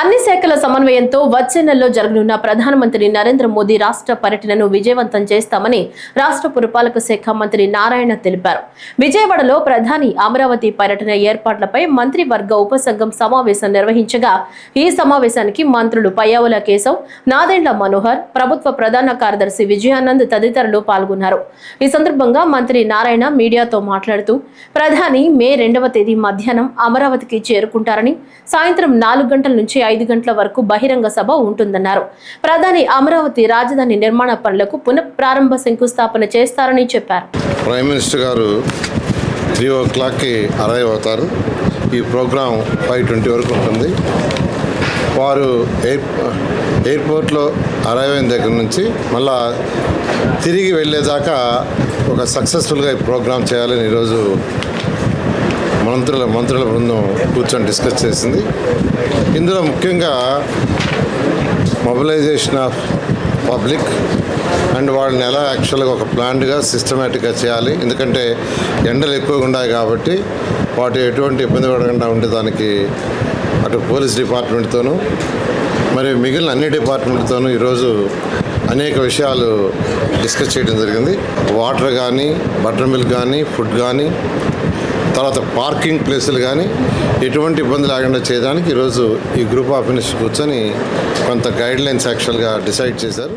అన్ని శాఖల సమన్వయంతో వచ్చే నెలలో జరగనున్న ప్రధానమంత్రి నరేంద్ర మోదీ రాష్ట్ర పర్యటనను విజయవంతం చేస్తామని రాష్ట్ర పురపాలక శాఖ మంత్రి నారాయణ తెలిపారు. విజయవాడలో ప్రధాని అమరావతి పర్యటన ఏర్పాట్లపై మంత్రివర్గ ఉపసంఘం సమావేశం నిర్వహించగా ఈ సమావేశానికి మంత్రులు పయ్యావుల కేశవ్ నాదెండ్ల మనోహర్ ప్రభుత్వ ప్రధాన కార్యదర్శి విజయానంద్ తదితరులు పాల్గొన్నారు. ఈ సందర్భంగా మంత్రి నారాయణ మీడియాతో మాట్లాడుతూ ప్రధాని మే రెండవ తేదీ మధ్యాహ్నం అమరావతికి చేరుకుంటారని సాయంత్రం నాలుగు గంటల నుంచి ఐదు గంటల వరకు బహిరంగ సభ ఉంటుందన్నారు. ప్రధాని అమరావతి రాజధాని నిర్మాణ పనులకు పునఃప్రారంభ శంకుస్థాపన చేస్తారని చెప్పారు. ప్రైమ్ మినిస్టర్ గారు త్రీ ఓ క్లాక్కి అరైవ్ అవుతారు. ఈ ప్రోగ్రాం ఫైవ్ ట్వంటీ వరకు ఉంటుంది. వారు ఎయిర్ ఎయిర్పోర్ట్లో అరైవ్ అయిన దగ్గర నుంచి మళ్ళా తిరిగి వెళ్ళేదాకా ఒక సక్సెస్ఫుల్గా ఈ ప్రోగ్రాం చేయాలని ఈరోజు మంత్రుల మంత్రుల బృందం కూర్చొని డిస్కస్ చేసింది. ఇందులో ముఖ్యంగా మొబిలైజేషన్ ఆఫ్ పబ్లిక్ అండ్ వాళ్ళని ఎలా యాక్చువల్గా ఒక ప్లాంట్గా సిస్టమేటిక్గా చేయాలి. ఎందుకంటే ఎండలు ఎక్కువగా ఉన్నాయి కాబట్టి వాటి ఎటువంటి ఇబ్బంది పడకుండా ఉండేదానికి అటు పోలీస్ డిపార్ట్మెంట్తోనూ మరియు మిగిలిన అన్ని డిపార్ట్మెంట్తోనూ ఈరోజు అనేక విషయాలు డిస్కస్ చేయడం జరిగింది. వాటర్ కానీ బటర్ మిల్క్ కానీ ఫుడ్ కానీ తర్వాత పార్కింగ్ ప్లేసులు కానీ ఎటువంటి ఇబ్బంది లేకుండా చేయడానికి ఈరోజు ఈ గ్రూప్ ఆఫ్ మినిస్టర్ కూర్చొని కొంత గైడ్ లైన్స్ యాక్చువల్గా డిసైడ్ చేశారు.